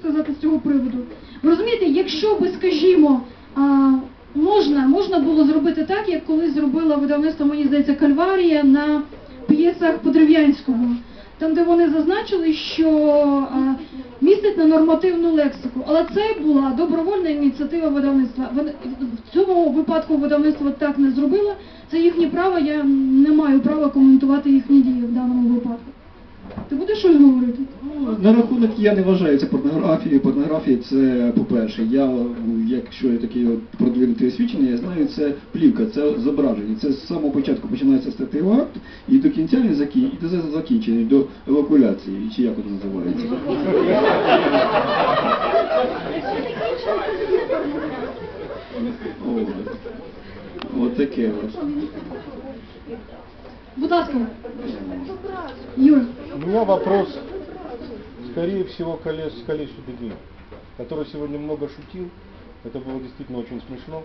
сказати з цього приводу. Ви розумієте, якщо би, скажімо, можна, можна було зробити так, як колись зробила видавництво, мені здається, Кальварія на п'єсах Подерев'янського, там, де вони зазначили, що містить на нормативну лексику. Але це була добровольна ініціатива видавництва. В цьому випадку видавництво так не зробило. Це їхнє право. Я не маю права коментувати їхні дії в даному випадку. Ти будеш щось говорити? На рахунок я не вважаю це порнографією. Порнографія це, по-перше, я, якщо є такі от продвинуті освічення, я знаю, це плівка, це зображення. Це з самого початку починається статевий акт і до кінця не закін... і до закінчення, до евакуляції, чи як воно називається. От таке от. Будь ласка. Юр. У меня вопрос, скорее всего, к к Олесю Бегину, который сегодня много шутил. Это было действительно очень смешно.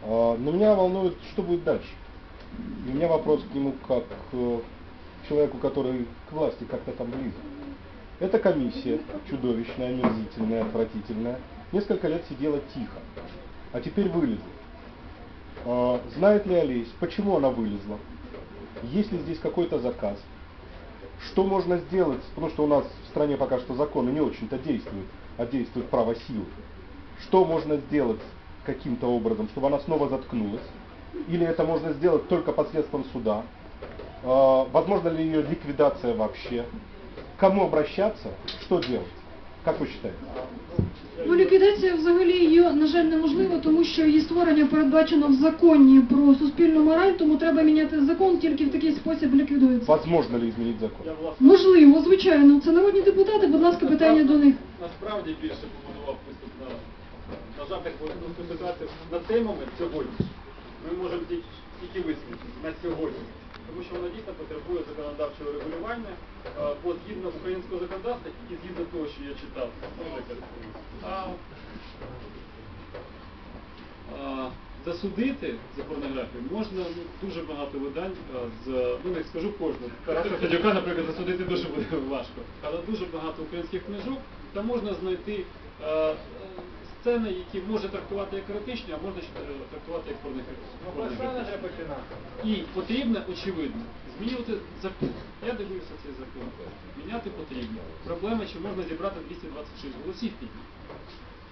А, Но меня волнует, что будет дальше. И у меня вопрос к нему как к э, человеку, который к власти как-то там близок. Эта комиссия, чудовищная, омерзительная, отвратительная, несколько лет сидела тихо, а теперь вылезла. А, Знает ли Олесь, почему она вылезла? Есть ли здесь какой-то заказ? Что можно сделать, потому что у нас в стране пока что законы не очень-то действуют, а действует право силы. Что можно сделать каким-то образом, чтобы она снова заткнулась? Или это можно сделать только посредством суда? А, Возможно ли ее ликвидация вообще? К кому обращаться? Что делать? Как вы считаете? Ну, ліквідація взагалі її, на жаль, неможливо, тому що її створення передбачено в законі про суспільну мораль, тому треба міняти закон, тільки в такий спосіб ліквідується. Возможно ли изменить закон? Можливо, звичайно. Це народні депутати, будь ласка, питання до них. насправді більше побудував виступ на, на жартах ситуацію на цей момент сьогодні. Ми можемо тільки, тільки висвітлити на сьогодні. Тому що вона дійсно потребує законодавчого регулювання, е, бо згідно українського законодавства і згідно того, що я читав, а, а, засудити за порнографію можна ну, дуже багато видань з, ну не скажу кожного. Тараса Федюка, наприклад, засудити дуже буде важко. Але дуже багато українських книжок, там можна знайти е, сцени, які можна трактувати як еротичні, а можна е, трактувати як порнографічні. І потрібно, очевидно, змінювати закон. Я дивився цей закон. Міняти потрібно. Проблема, чи можна зібрати 226 голосів під.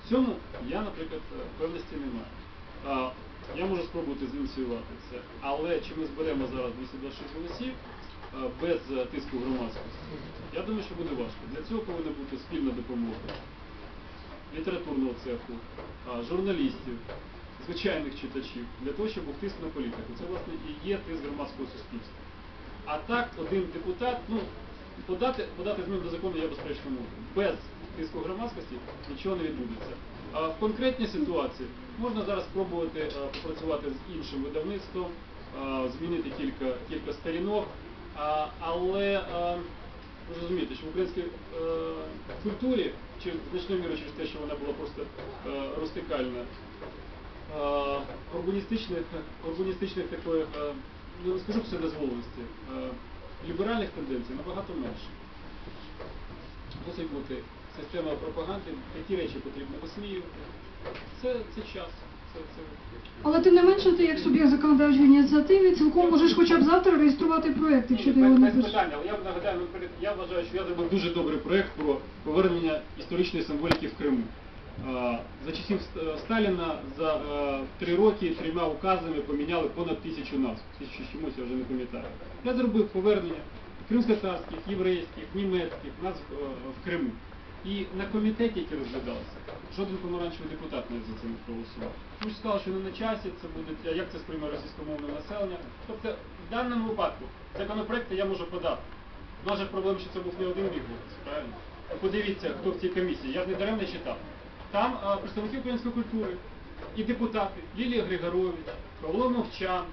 В цьому я, наприклад, е, певності не маю. Я можу спробувати зініціювати це, але чи ми зберемо зараз 226 голосів е, без тиску громадськості? Я думаю, що буде важко. Для цього повинна бути спільна допомога літературного цеху, журналістів, звичайних читачів, для того, щоб був на політику. Це, власне, і є тиск громадського суспільства. А так, один депутат, ну, подати, подати зміни до закону я безперечно можу. Без тиску громадськості нічого не відбудеться. А в конкретній ситуації можна зараз спробувати попрацювати з іншим видавництвом, змінити кілька, кілька сторінок, а, але е, розумієте, що в українській е, культурі, чи значною мірою через те, що вона була просто е, розтикальна, е, урбаністичних, урбаністичних такої, е, ну, не скажу вседозволеності, е, ліберальних тенденцій набагато менше. Мусить бути система пропаганди, які речі потрібно висміювати. Це, це час. Це, це... Але тим не менше, ти як суб'єкт законодавчої ініціативи цілком можеш хоча б завтра реєструвати проєкт, якщо ти його не без пишеш. питання, я нагадаю, наприклад, я вважаю, що я зробив дуже добрий проєкт про повернення історичної символіки в Криму. За часів Сталіна за е, три роки трьома указами поміняли понад тисячу назв. Тисячу чомусь я вже не пам'ятаю. Я зробив повернення кримськотарських, єврейських, німецьких назв е, в Криму. І на комітеті, який розглядався, жоден помаранчевий депутат навіть за це не проголосував. Тому що сказали, що не на часі, це буде, а як це сприйме російськомовне населення. Тобто, в даному випадку законопроекти я можу подати. У проблема, що це був не один рік голос, правильно? Подивіться, хто в цій комісії, я не даремно читав. Там а, представники української культури і депутати Лілія Григорович, Павло Мовчан,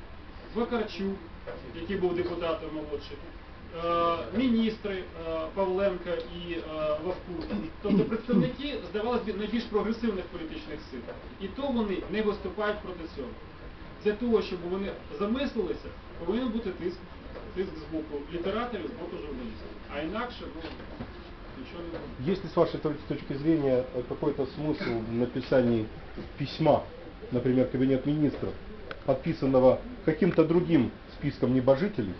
Вакарчук, який був депутатом молодший, міністри е, Павленка і е, Вовкур. Тобто представники, здавалося б, найбільш прогресивних політичних сил. І то вони не виступають проти цього. Для того, щоб вони замислилися, повинен бути тиск, тиск з боку літераторів, з боку журналістів. А інакше, ну, нічого не буде. Есть ли с вашей точки зрения какой-то смысл в написании письма, например, Кабинет министров, подписанного каким-то другим списком небожителей?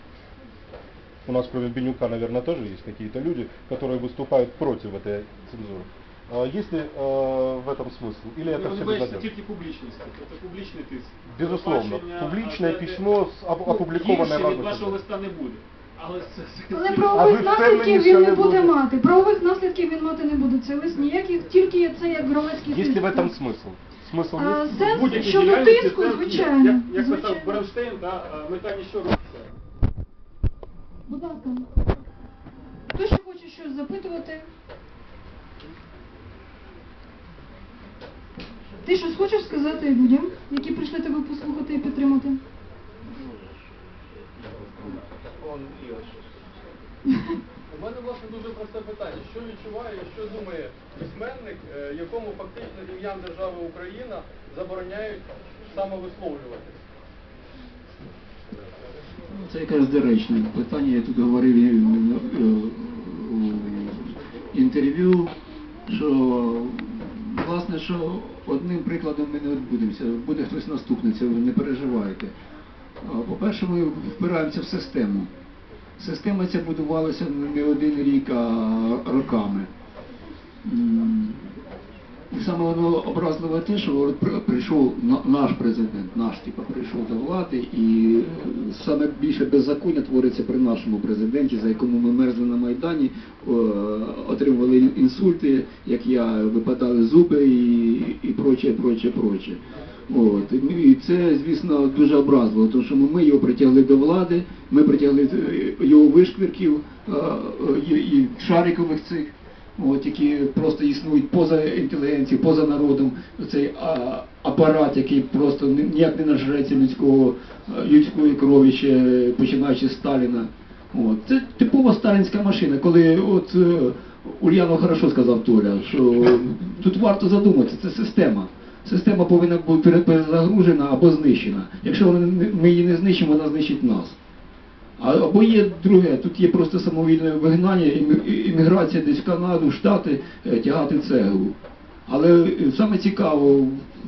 У нас кроме Бенюка, наверное, тоже есть какие-то люди, которые выступают против этой цензуры. А Есть ли э, в этом смысл? Или это Ви все бачите безнадежно? тільки публічність. Це публічний тиск. Безусловно. Бачення, Публічне а це- письмо з оп- Ну, опубліковане гірше в від разних вашого видах. листа не буде. Але це, це, Але А ви правових впевнені, наслідків що він не не буде буде? мати. Правових наслідків він мати не буде. Це лист ніяких, тільки це як громадський Есть ли тиск. в этом смысл? Смысл А, есть? сенс будь-якій щодо діяльності тиску, це є. звичайно. Як, як писав звичайно. Бронштейн, та, е, мета ніщо робиться. Будь ласка. Хто ще хоче щось запитувати? Ти щось хочеш сказати людям, які прийшли тебе послухати і підтримати? У мене власне дуже просте питання. Що відчуває, що думає письменник, е, якому фактично ім'ям держави Україна забороняють самовисловлювати? Це якраз доречне питання. Я тут говорив і, е, інтерв'ю, що власне, що одним прикладом ми не відбудемося. Буде хтось наступний, це ви не переживайте. По-перше, ми впираємося в систему. Система ця будувалася не один рік, а роками. І саме воно образливе те, що прийшов на- наш президент, наш типа прийшов до влади, і е, саме більше беззаконня твориться при нашому президенті, за якому ми мерзли на Майдані, е, отримували інсульти, як я, випадали зуби і, і проче, проче, проче. От. І це, звісно, дуже образливо, тому що ми його притягли до влади, ми притягли е, його вишквірків і шарикових цих от, які просто існують поза інтелігенцією, поза народом, цей а, апарат, який просто ніяк не нажреться людського, е, людської крові ще починаючи з Сталіна. От. Це типова сталінська машина, коли от е, Ульянов хорошо сказав Толя, що тут варто задуматися, це система. Система повинна бути пере- перезагружена або знищена. Якщо ми її не знищимо, вона знищить нас. Або є друге, тут є просто самовільне вигнання, імміграція десь в Канаду, в Штати е, тягати цеглу. Але е, саме цікаво,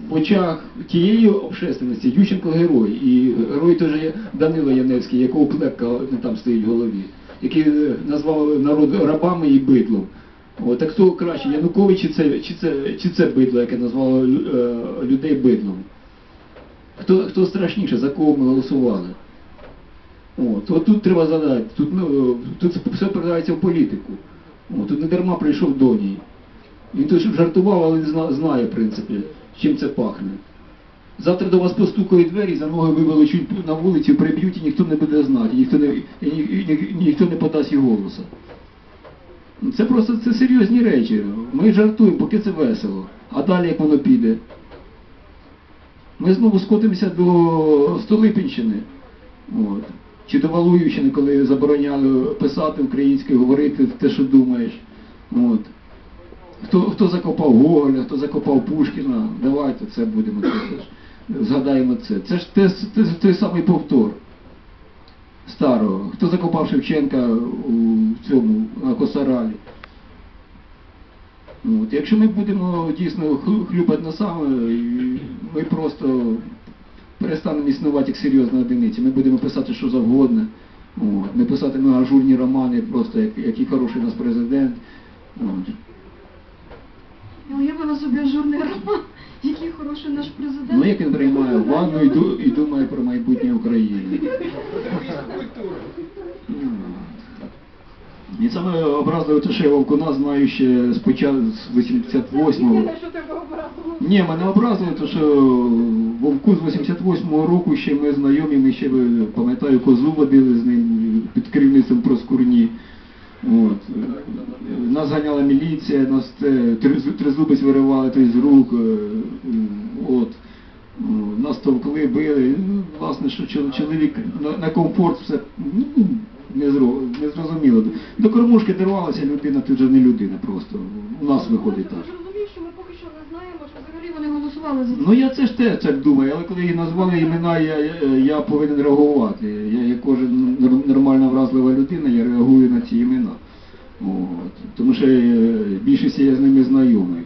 в очах тієї общественності Ющенко герой. І герой теж є Данило Яневський, якого клепка там стоїть в голові, який е, назвав народ рабами і бидлом. О, так хто краще, Янукович чи це, чи це, чи це бидло, яке назвало е, людей бидлом? Хто, хто страшніше, за кого ми голосували? От, от тут треба задати, тут, ну, тут все передається в політику. От, тут не дарма прийшов Доній. Він тут жартував, але зна- знає, в принципі, чим це пахне. Завтра до вас постукають двері, за ноги вивеличуть на вулиці, приб'ють і ніхто не буде знати, ніхто не, і ні- ні- ніхто не подасть і голоса. Це просто це серйозні речі. Ми жартуємо, поки це весело. А далі як воно піде? Ми знову скотимося до Столипінщини. От. Чи до Валуївщини, коли забороняли писати українською, говорити те, що думаєш. От. Хто, хто закопав Гоголя, хто закопав Пушкіна, давайте це будемо згадаємо це. Це ж те, те, той самий повтор старого. Хто закопав Шевченка у цьому на Косаралі. От. Якщо ми будемо дійсно хлюпати носами, і ми просто перестанемо існувати як серйозна одиниця. Ми будемо писати що завгодно. От. Ми писатимемо ажурні романи, просто як, який хороший у нас президент. От. Я уявила собі ажурний роман, який хороший наш президент. Ну як він приймає ванну і, ду- і думає про майбутнє України. І саме образливо що я Вовкуна знаю ще спочатку з 88-го. Ні, мене образило, то що Вовку з 88-го року ще ми знайомі, ми ще е, пам'ятаю, козу водили з ним під керівництвом Проскурні. От. Нас ганяла міліція, нас тризубець виривали з рук. е, От. Ну, Нас товкли, били. Ну, власне, що чоловік на, комфорт все ну, не, зрозуміло. До кормушки дорвалася людина, ти вже не людина просто. У нас виходить так. Я ж розумію, що ми поки що не знаємо, що вони за. Ну я це ж теж так думаю, але коли її назвали імена, я, я, я повинен реагувати. Я як кожен нормальна вразлива людина, я реагую на ці імена. От. Тому що е, більшість я з ними знайомий.